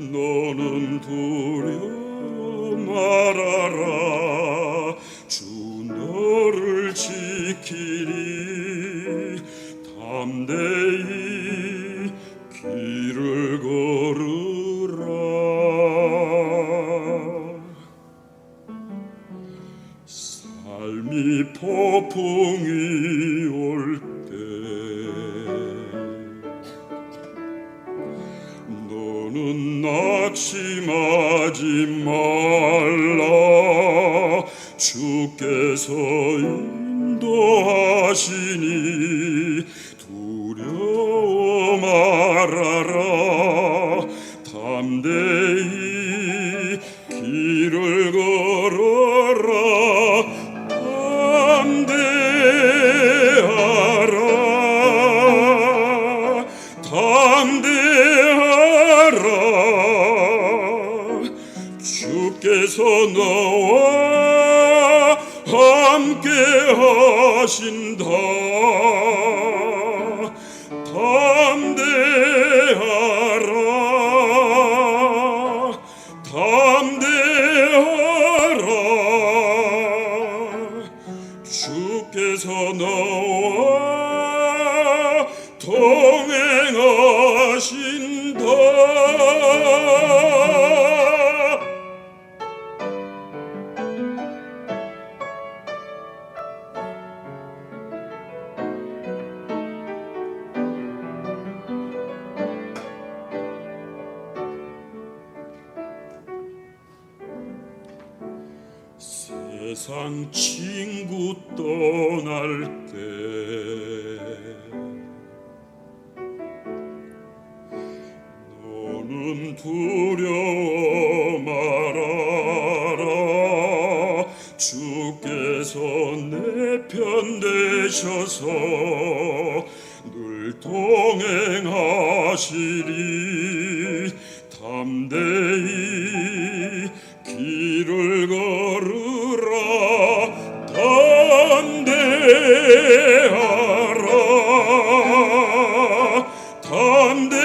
너는 두려워 말아라. 주 너를 지키리. 담대히 길을 걸으라. 삶이 폭풍이 올 너는 낙심하지 말라. 주께서 인도하시니 두려워 말아라. 담대히 길을 걸 하신다. 담대하라. 담대하라. 주께서 너와 동행하신다 세상 친구 떠날 때. 너는 두려워 말아라. 주께서 내 편 되셔서 늘 동행하시리. 담대히 길을 걸으라 담대하라 담대하라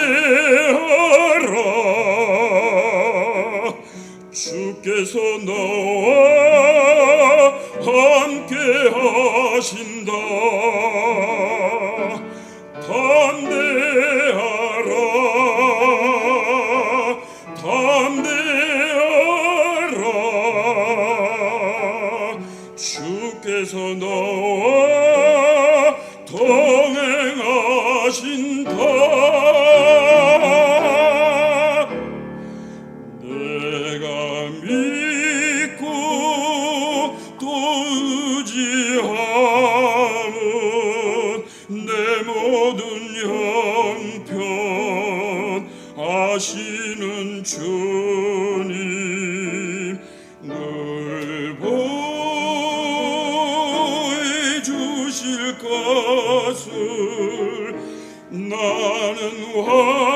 주께서 너와 함께 하신다. 담대하라 담대 모든 형편 아시는 주 것을 나는 확